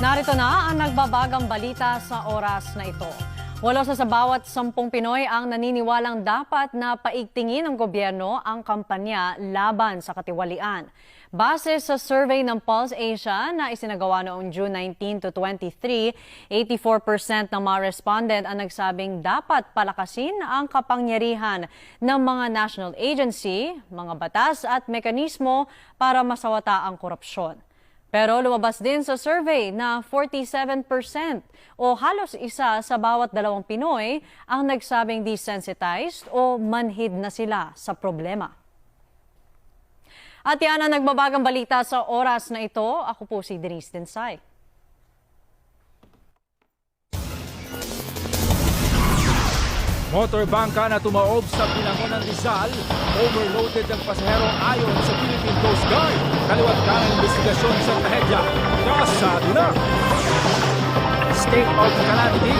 Narito na ang nagbabagang balita sa oras na ito. Walo sa bawat sampung Pinoy ang naniniwalang dapat na paigtingin ng gobyerno ang kampanya laban sa katiwalian. Base sa survey ng Pulse Asia na isinagawa noong June 19 to 23, 84% ng mga respondent ang nagsabing dapat palakasin ang kapangyarihan ng mga national agency, mga batas at mekanismo para masawata ang korupsyon. Pero lumabas din sa survey na 47% o halos isa sa bawat dalawang Pinoy ang nagsabing desensitized o manhid na sila sa problema. At yan ang nagbabagang balita sa oras na ito. Ako po si Denise Densay. Motorbangka na tumaob sa Pinangonan Rizal, overloaded ng pasahero ayon sa Philippine Coast Guard. Kaliwat ka ng investigasyon sa trahedya. Kasado na! State of calamity,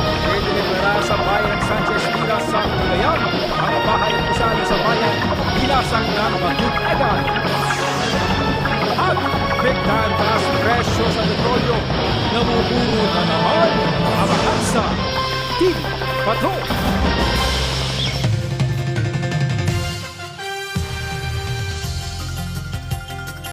dinideklara sa bayan ng Sanchez Villa sa Cagayan. Mga bahay at kusali sa bayan, bilasang ng Bagong Egan. At bigtan taas presyo sa petrolyo, namumuro na naman ang alsa. Team Patrol!